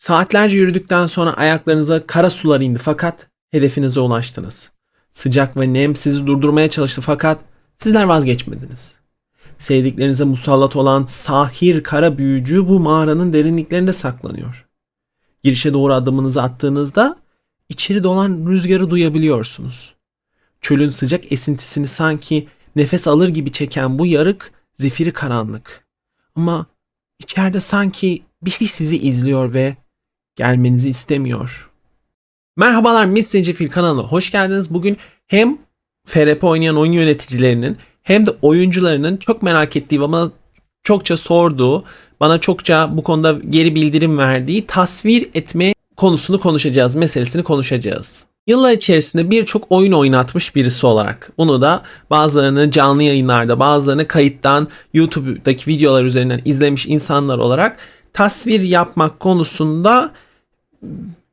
Saatlerce yürüdükten sonra ayaklarınıza kara sular indi fakat hedefinize ulaştınız. Sıcak ve nem sizi durdurmaya çalıştı fakat sizler vazgeçmediniz. Sevdiklerinize musallat olan sahir kara büyücü bu mağaranın derinliklerinde saklanıyor. Girişe doğru adımınızı attığınızda içeri dolan rüzgarı duyabiliyorsunuz. Çölün sıcak esintisini sanki nefes alır gibi çeken bu yarık zifiri karanlık. Ama içeride sanki bir şey sizi izliyor ve gelmenizi istemiyor. Merhabalar Miss Zencefil kanalına hoş geldiniz. Bugün hem FRP oynayan oyun yöneticilerinin hem de oyuncularının çok merak ettiği ama çokça sorduğu, bana çokça bu konuda geri bildirim verdiği tasvir etme konusunu konuşacağız, meselesini konuşacağız. Yıllar içerisinde birçok oyun oynatmış birisi olarak bunu da bazılarını canlı yayınlarda bazılarını kayıttan YouTube'daki videolar üzerinden izlemiş insanlar olarak tasvir yapmak konusunda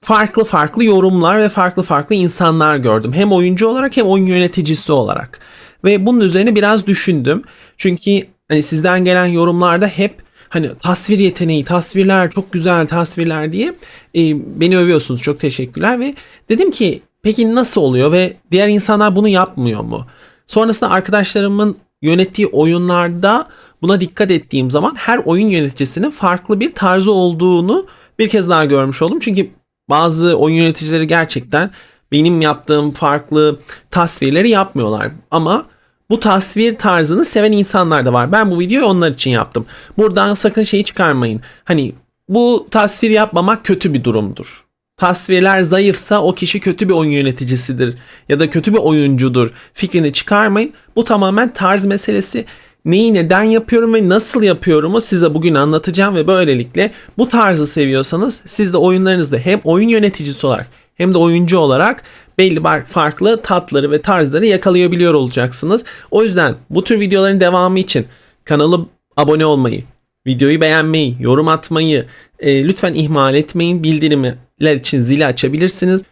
farklı farklı yorumlar ve farklı farklı insanlar gördüm. Hem oyuncu olarak hem oyun yöneticisi olarak. Ve bunun üzerine biraz düşündüm. Çünkü hani sizden gelen yorumlarda hep hani tasvir yeteneği, tasvirler çok güzel tasvirler diye e, beni övüyorsunuz. Çok teşekkürler ve dedim ki peki nasıl oluyor ve diğer insanlar bunu yapmıyor mu? Sonrasında arkadaşlarımın yönettiği oyunlarda buna dikkat ettiğim zaman her oyun yöneticisinin farklı bir tarzı olduğunu bir kez daha görmüş oldum. Çünkü bazı oyun yöneticileri gerçekten benim yaptığım farklı tasvirleri yapmıyorlar. Ama bu tasvir tarzını seven insanlar da var. Ben bu videoyu onlar için yaptım. Buradan sakın şeyi çıkarmayın. Hani bu tasvir yapmamak kötü bir durumdur. Tasvirler zayıfsa o kişi kötü bir oyun yöneticisidir ya da kötü bir oyuncudur fikrini çıkarmayın. Bu tamamen tarz meselesi. Neyi neden yapıyorum ve nasıl yapıyorumu size bugün anlatacağım ve böylelikle bu tarzı seviyorsanız siz de oyunlarınızda hem oyun yöneticisi olarak hem de oyuncu olarak belli farklı tatları ve tarzları yakalayabiliyor olacaksınız. O yüzden bu tür videoların devamı için kanalı abone olmayı, videoyu beğenmeyi, yorum atmayı e, lütfen ihmal etmeyin. Bildirimler için zili açabilirsiniz.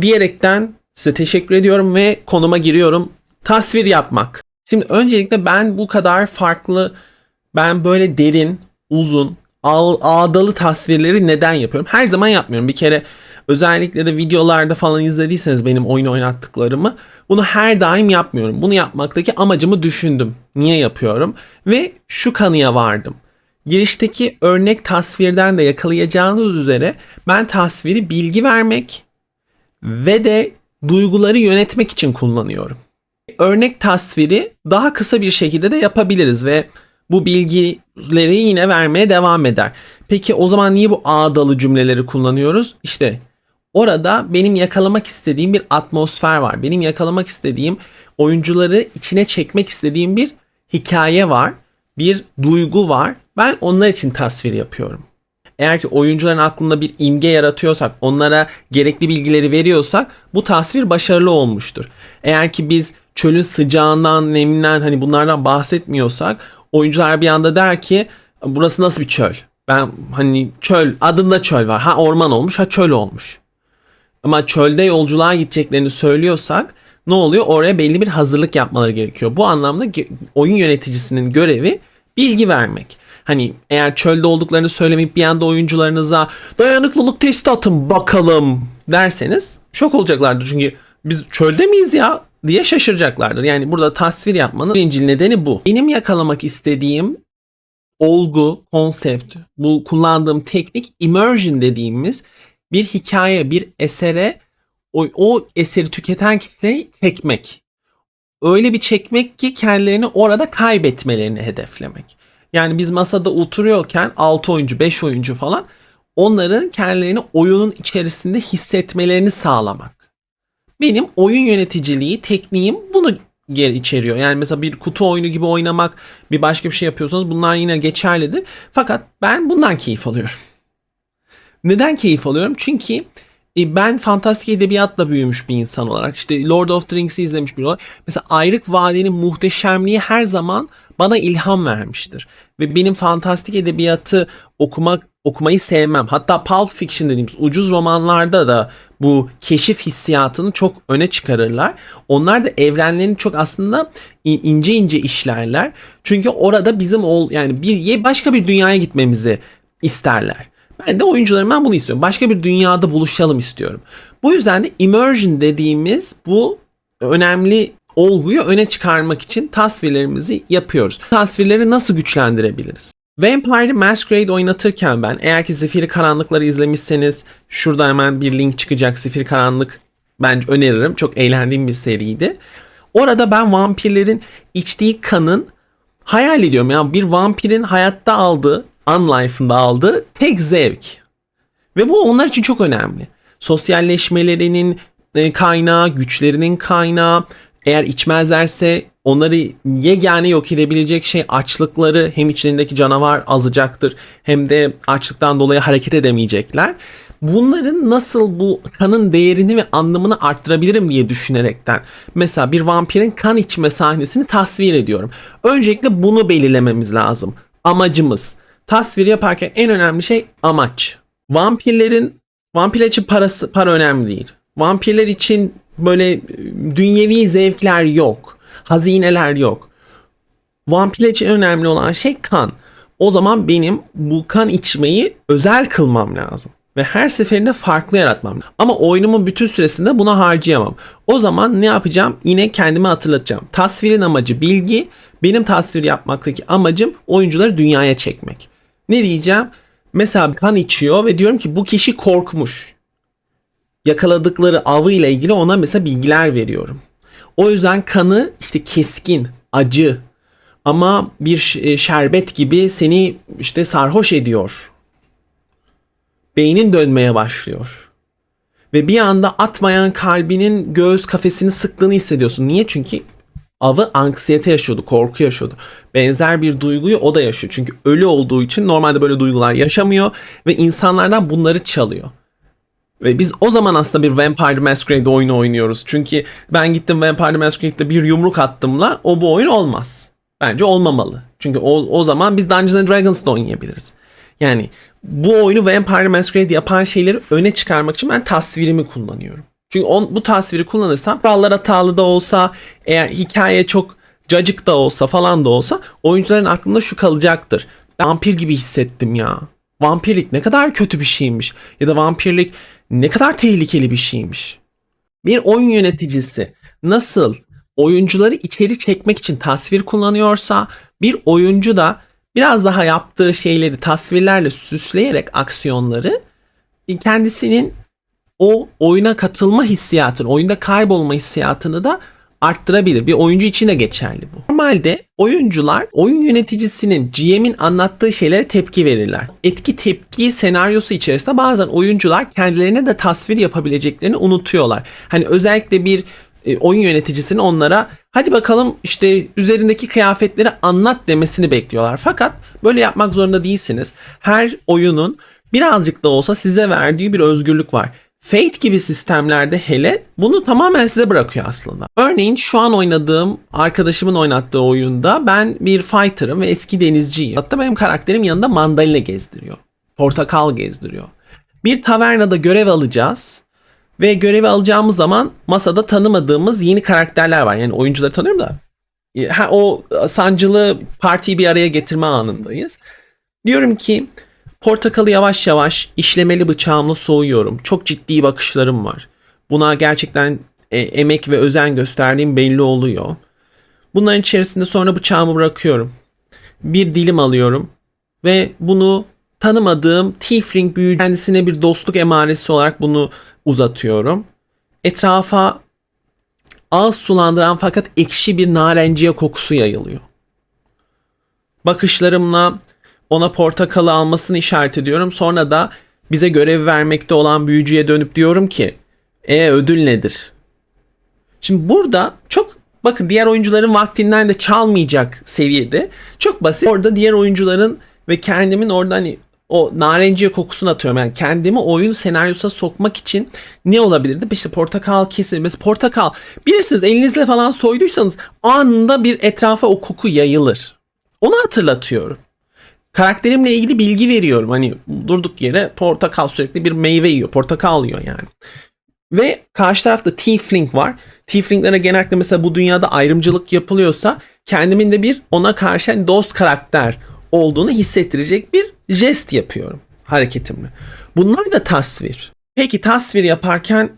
Diyerekten size teşekkür ediyorum ve konuma giriyorum. Tasvir yapmak. Şimdi öncelikle ben bu kadar farklı, ben böyle derin, uzun, ağdalı tasvirleri neden yapıyorum? Her zaman yapmıyorum. Bir kere özellikle de videolarda falan izlediyseniz benim oyun oynattıklarımı bunu her daim yapmıyorum. Bunu yapmaktaki amacımı düşündüm. Niye yapıyorum? Ve şu kanıya vardım. Girişteki örnek tasvirden de yakalayacağınız üzere ben tasviri bilgi vermek ve de duyguları yönetmek için kullanıyorum. Örnek tasviri daha kısa bir şekilde de yapabiliriz ve bu bilgileri yine vermeye devam eder. Peki o zaman niye bu ağdalı cümleleri kullanıyoruz? İşte orada benim yakalamak istediğim bir atmosfer var. Benim yakalamak istediğim oyuncuları içine çekmek istediğim bir hikaye var. Bir duygu var. Ben onlar için tasvir yapıyorum. Eğer ki oyuncuların aklında bir imge yaratıyorsak, onlara gerekli bilgileri veriyorsak bu tasvir başarılı olmuştur. Eğer ki biz çölün sıcağından, neminden hani bunlardan bahsetmiyorsak oyuncular bir anda der ki burası nasıl bir çöl? Ben hani çöl adında çöl var. Ha orman olmuş ha çöl olmuş. Ama çölde yolculuğa gideceklerini söylüyorsak ne oluyor? Oraya belli bir hazırlık yapmaları gerekiyor. Bu anlamda oyun yöneticisinin görevi bilgi vermek. Hani eğer çölde olduklarını söylemeyip bir anda oyuncularınıza dayanıklılık testi atın bakalım derseniz şok olacaklardır. Çünkü biz çölde miyiz ya diye şaşıracaklardır. Yani burada tasvir yapmanın birinci nedeni bu. Benim yakalamak istediğim olgu, konsept, bu kullandığım teknik immersion dediğimiz bir hikaye, bir esere o, o eseri tüketen kitleyi çekmek. Öyle bir çekmek ki kendilerini orada kaybetmelerini hedeflemek. Yani biz masada oturuyorken 6 oyuncu, 5 oyuncu falan onların kendilerini oyunun içerisinde hissetmelerini sağlamak. Benim oyun yöneticiliği, tekniğim bunu geri içeriyor. Yani mesela bir kutu oyunu gibi oynamak, bir başka bir şey yapıyorsanız bunlar yine geçerlidir. Fakat ben bundan keyif alıyorum. Neden keyif alıyorum? Çünkü e, ben fantastik edebiyatla büyümüş bir insan olarak işte Lord of the Rings'i izlemiş bir olarak mesela Ayrık Vadi'nin muhteşemliği her zaman bana ilham vermiştir. Ve benim fantastik edebiyatı okumak okumayı sevmem. Hatta Pulp Fiction dediğimiz ucuz romanlarda da bu keşif hissiyatını çok öne çıkarırlar. Onlar da evrenlerini çok aslında ince ince işlerler. Çünkü orada bizim ol yani bir başka bir dünyaya gitmemizi isterler. Ben de oyuncularımdan bunu istiyorum. Başka bir dünyada buluşalım istiyorum. Bu yüzden de immersion dediğimiz bu önemli olguyu öne çıkarmak için tasvirlerimizi yapıyoruz. Tasvirleri nasıl güçlendirebiliriz? Vampire Masquerade oynatırken ben eğer ki Zifiri Karanlıkları izlemişseniz şurada hemen bir link çıkacak Zifiri Karanlık bence öneririm. Çok eğlendiğim bir seriydi. Orada ben vampirlerin içtiği kanın hayal ediyorum. Yani bir vampirin hayatta aldığı, unlife'ında aldığı tek zevk. Ve bu onlar için çok önemli. Sosyalleşmelerinin e, kaynağı, güçlerinin kaynağı. Eğer içmezlerse onları yegane yok edebilecek şey açlıkları hem içlerindeki canavar azacaktır hem de açlıktan dolayı hareket edemeyecekler. Bunların nasıl bu kanın değerini ve anlamını arttırabilirim diye düşünerekten mesela bir vampirin kan içme sahnesini tasvir ediyorum. Öncelikle bunu belirlememiz lazım. Amacımız. Tasvir yaparken en önemli şey amaç. Vampirlerin vampirler için parası para önemli değil. Vampirler için böyle dünyevi zevkler yok. Hazineler yok. Vampirler için önemli olan şey kan. O zaman benim bu kan içmeyi özel kılmam lazım. Ve her seferinde farklı yaratmam. Ama oyunumun bütün süresinde buna harcayamam. O zaman ne yapacağım? Yine kendime hatırlatacağım. Tasvirin amacı bilgi. Benim tasvir yapmaktaki amacım oyuncuları dünyaya çekmek. Ne diyeceğim? Mesela kan içiyor ve diyorum ki bu kişi korkmuş. Yakaladıkları avı ile ilgili ona mesela bilgiler veriyorum. O yüzden kanı işte keskin, acı ama bir e, şerbet gibi seni işte sarhoş ediyor. Beynin dönmeye başlıyor. Ve bir anda atmayan kalbinin göğüs kafesini sıktığını hissediyorsun. Niye? Çünkü avı anksiyete yaşıyordu, korku yaşıyordu. Benzer bir duyguyu o da yaşıyor. Çünkü ölü olduğu için normalde böyle duygular yaşamıyor ve insanlardan bunları çalıyor. Ve biz o zaman aslında bir Vampire Masquerade oyunu oynuyoruz. Çünkü ben gittim Vampire Masquerade'de bir yumruk attımla o bu oyun olmaz. Bence olmamalı. Çünkü o, o zaman biz Dungeons and Dragons'da oynayabiliriz. Yani bu oyunu Vampire Masquerade yapan şeyleri öne çıkarmak için ben tasvirimi kullanıyorum. Çünkü on, bu tasviri kullanırsam kurallar hatalı da olsa eğer hikaye çok cacık da olsa falan da olsa oyuncuların aklında şu kalacaktır. Vampir gibi hissettim ya. Vampirlik ne kadar kötü bir şeymiş. Ya da vampirlik ne kadar tehlikeli bir şeymiş. Bir oyun yöneticisi nasıl oyuncuları içeri çekmek için tasvir kullanıyorsa bir oyuncu da biraz daha yaptığı şeyleri tasvirlerle süsleyerek aksiyonları kendisinin o oyuna katılma hissiyatını, oyunda kaybolma hissiyatını da arttırabilir. Bir oyuncu için de geçerli bu. Normalde oyuncular oyun yöneticisinin GM'in anlattığı şeylere tepki verirler. Etki tepki senaryosu içerisinde bazen oyuncular kendilerine de tasvir yapabileceklerini unutuyorlar. Hani özellikle bir e, oyun yöneticisinin onlara hadi bakalım işte üzerindeki kıyafetleri anlat demesini bekliyorlar. Fakat böyle yapmak zorunda değilsiniz. Her oyunun birazcık da olsa size verdiği bir özgürlük var. Fate gibi sistemlerde hele bunu tamamen size bırakıyor aslında. Örneğin şu an oynadığım arkadaşımın oynattığı oyunda ben bir fighter'ım ve eski denizciyim. Hatta benim karakterim yanında mandalina gezdiriyor. Portakal gezdiriyor. Bir tavernada görev alacağız. Ve görevi alacağımız zaman masada tanımadığımız yeni karakterler var. Yani oyuncuları tanıyorum da. Ha, o sancılı partiyi bir araya getirme anındayız. Diyorum ki Portakalı yavaş yavaş işlemeli bıçağımla soğuyorum. Çok ciddi bakışlarım var. Buna gerçekten e, emek ve özen gösterdiğim belli oluyor. Bunların içerisinde sonra bıçağımı bırakıyorum. Bir dilim alıyorum ve bunu tanımadığım Tiefling büyücü kendisine bir dostluk emaresi olarak bunu uzatıyorum. Etrafa ağız sulandıran fakat ekşi bir narenciye kokusu yayılıyor. Bakışlarımla ona portakalı almasını işaret ediyorum. Sonra da bize görev vermekte olan büyücüye dönüp diyorum ki e ödül nedir? Şimdi burada çok bakın diğer oyuncuların vaktinden de çalmayacak seviyede çok basit. Orada diğer oyuncuların ve kendimin orada hani o narenciye kokusunu atıyorum. Yani kendimi oyun senaryosuna sokmak için ne olabilirdi? İşte portakal kesilmesi. Portakal bilirsiniz elinizle falan soyduysanız anında bir etrafa o koku yayılır. Onu hatırlatıyorum karakterimle ilgili bilgi veriyorum. Hani durduk yere portakal sürekli bir meyve yiyor. Portakal yiyor yani. Ve karşı tarafta Tiefling var. Tieflinglere genellikle mesela bu dünyada ayrımcılık yapılıyorsa kendimin de bir ona karşı hani dost karakter olduğunu hissettirecek bir jest yapıyorum. hareketimle. Bunlar da tasvir. Peki tasvir yaparken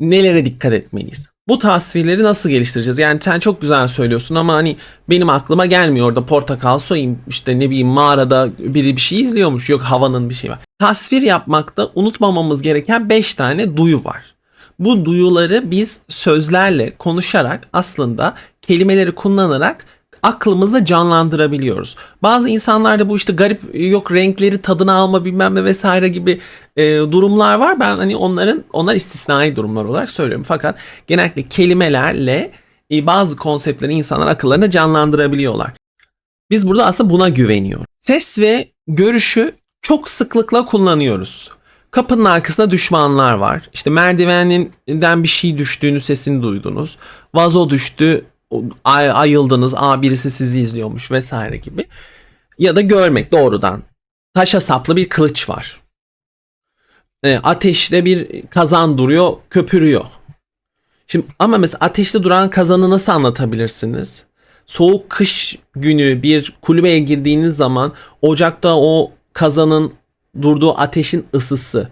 nelere dikkat etmeliyiz? Bu tasvirleri nasıl geliştireceğiz? Yani sen çok güzel söylüyorsun ama hani benim aklıma gelmiyor orada portakal soyayım işte ne bileyim mağarada biri bir şey izliyormuş yok havanın bir şey var. Tasvir yapmakta unutmamamız gereken 5 tane duyu var. Bu duyuları biz sözlerle konuşarak aslında kelimeleri kullanarak aklımızda canlandırabiliyoruz. Bazı insanlarda bu işte garip yok renkleri tadını alma bilmem ne vesaire gibi e, durumlar var. Ben hani onların onlar istisnai durumlar olarak söylüyorum. Fakat genellikle kelimelerle e, bazı konseptleri insanlar akıllarında canlandırabiliyorlar. Biz burada aslında buna güveniyoruz. Ses ve görüşü çok sıklıkla kullanıyoruz. Kapının arkasında düşmanlar var. İşte merdiveninden bir şey düştüğünü sesini duydunuz. Vazo düştü ay, ayıldınız. Aa birisi sizi izliyormuş vesaire gibi. Ya da görmek doğrudan. Taşa saplı bir kılıç var. E, ateşte bir kazan duruyor, köpürüyor. Şimdi ama mesela ateşte duran kazanı nasıl anlatabilirsiniz? Soğuk kış günü bir kulübeye girdiğiniz zaman ocakta o kazanın durduğu ateşin ısısı,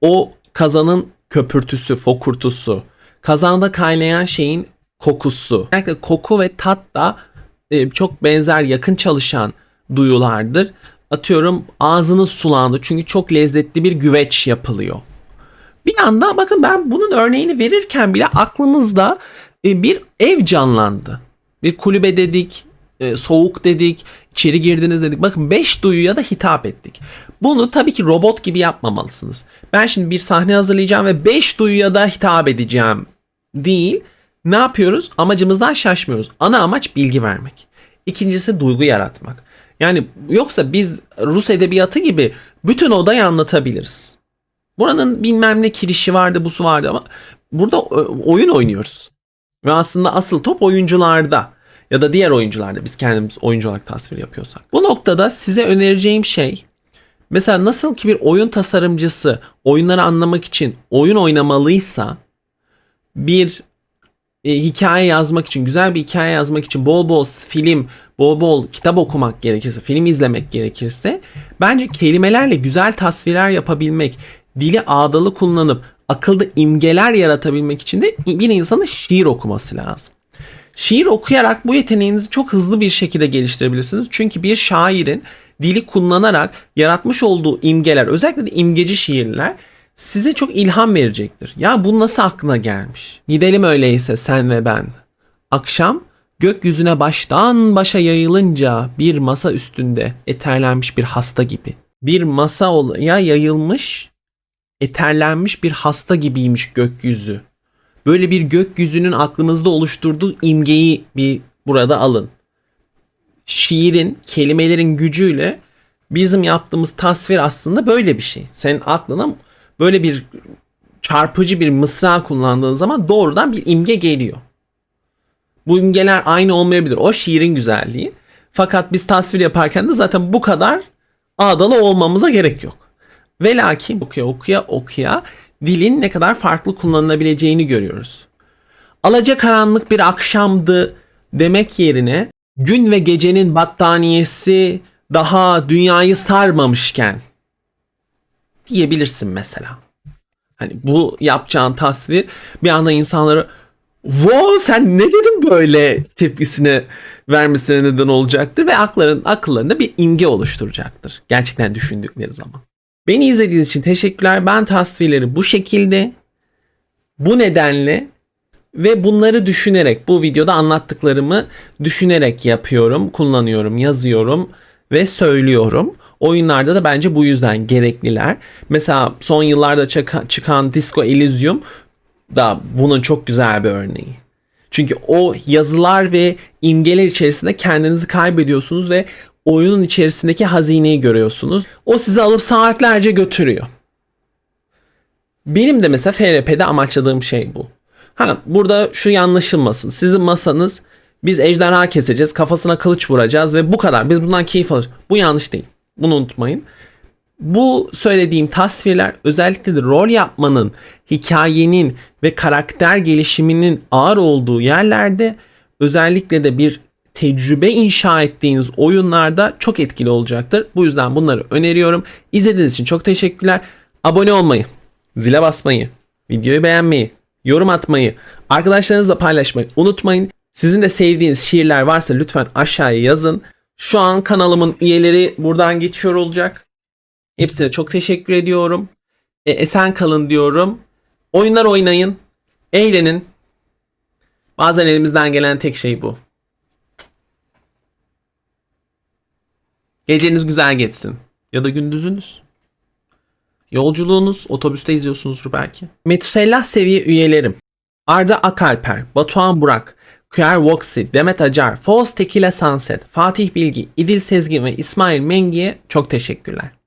o kazanın köpürtüsü, fokurtusu, kazanda kaynayan şeyin kokusu. Özellikle koku ve tat da e, çok benzer yakın çalışan duyulardır. Atıyorum ağzınız sulandı çünkü çok lezzetli bir güveç yapılıyor. Bir anda bakın ben bunun örneğini verirken bile aklımızda e, bir ev canlandı. Bir kulübe dedik, e, soğuk dedik, içeri girdiniz dedik. Bakın 5 duyuya da hitap ettik. Bunu tabii ki robot gibi yapmamalısınız. Ben şimdi bir sahne hazırlayacağım ve 5 duyuya da hitap edeceğim değil ne yapıyoruz? Amacımızdan şaşmıyoruz. Ana amaç bilgi vermek. İkincisi duygu yaratmak. Yani yoksa biz Rus edebiyatı gibi bütün odayı anlatabiliriz. Buranın bilmem ne kirişi vardı, busu vardı ama burada oyun oynuyoruz. Ve aslında asıl top oyuncularda ya da diğer oyuncularda biz kendimiz oyuncu olarak tasvir yapıyorsak. Bu noktada size önereceğim şey mesela nasıl ki bir oyun tasarımcısı oyunları anlamak için oyun oynamalıysa bir e, hikaye yazmak için, güzel bir hikaye yazmak için bol bol film, bol bol kitap okumak gerekirse, film izlemek gerekirse bence kelimelerle güzel tasvirler yapabilmek, dili ağdalı kullanıp akılda imgeler yaratabilmek için de bir insanın şiir okuması lazım. Şiir okuyarak bu yeteneğinizi çok hızlı bir şekilde geliştirebilirsiniz. Çünkü bir şairin dili kullanarak yaratmış olduğu imgeler, özellikle de imgeci şiirler size çok ilham verecektir. Ya bu nasıl aklına gelmiş? Gidelim öyleyse sen ve ben. Akşam gökyüzüne baştan başa yayılınca bir masa üstünde eterlenmiş bir hasta gibi. Bir masa ya yayılmış, eterlenmiş bir hasta gibiymiş gökyüzü. Böyle bir gökyüzünün aklınızda oluşturduğu imgeyi bir burada alın. Şiirin, kelimelerin gücüyle bizim yaptığımız tasvir aslında böyle bir şey. Senin aklına böyle bir çarpıcı bir mısra kullandığın zaman doğrudan bir imge geliyor. Bu imgeler aynı olmayabilir. O şiirin güzelliği. Fakat biz tasvir yaparken de zaten bu kadar ağdalı olmamıza gerek yok. Ve lakin okuya okuya okuya dilin ne kadar farklı kullanılabileceğini görüyoruz. Alaca karanlık bir akşamdı demek yerine gün ve gecenin battaniyesi daha dünyayı sarmamışken diyebilirsin mesela. Hani bu yapacağın tasvir bir anda insanlara wow sen ne dedin böyle tepkisine vermesine neden olacaktır ve akların akıllarında bir imge oluşturacaktır. Gerçekten düşündükleri zaman. Beni izlediğiniz için teşekkürler. Ben tasvirleri bu şekilde bu nedenle ve bunları düşünerek bu videoda anlattıklarımı düşünerek yapıyorum, kullanıyorum, yazıyorum ve söylüyorum. Oyunlarda da bence bu yüzden gerekliler. Mesela son yıllarda çıkan Disco Elysium da bunun çok güzel bir örneği. Çünkü o yazılar ve imgeler içerisinde kendinizi kaybediyorsunuz ve oyunun içerisindeki hazineyi görüyorsunuz. O sizi alıp saatlerce götürüyor. Benim de mesela FRP'de amaçladığım şey bu. Ha burada şu yanlışılmasın. Sizin masanız biz ejderha keseceğiz, kafasına kılıç vuracağız ve bu kadar. Biz bundan keyif alırız. Bu yanlış değil. Bunu unutmayın. Bu söylediğim tasvirler özellikle de rol yapmanın, hikayenin ve karakter gelişiminin ağır olduğu yerlerde özellikle de bir tecrübe inşa ettiğiniz oyunlarda çok etkili olacaktır. Bu yüzden bunları öneriyorum. İzlediğiniz için çok teşekkürler. Abone olmayı, zile basmayı, videoyu beğenmeyi, yorum atmayı, arkadaşlarınızla paylaşmayı unutmayın. Sizin de sevdiğiniz şiirler varsa lütfen aşağıya yazın. Şu an kanalımın üyeleri buradan geçiyor olacak. Hepsine çok teşekkür ediyorum. E, esen kalın diyorum. Oyunlar oynayın. Eğlenin. Bazen elimizden gelen tek şey bu. Geceniz güzel geçsin. Ya da gündüzünüz. Yolculuğunuz otobüste izliyorsunuzdur belki. Metusellah seviye üyelerim. Arda Akalper, Batuhan Burak, QR Voxi, Demet Acar, Foz Tekila Sunset, Fatih Bilgi, İdil Sezgin ve İsmail Mengi'ye çok teşekkürler.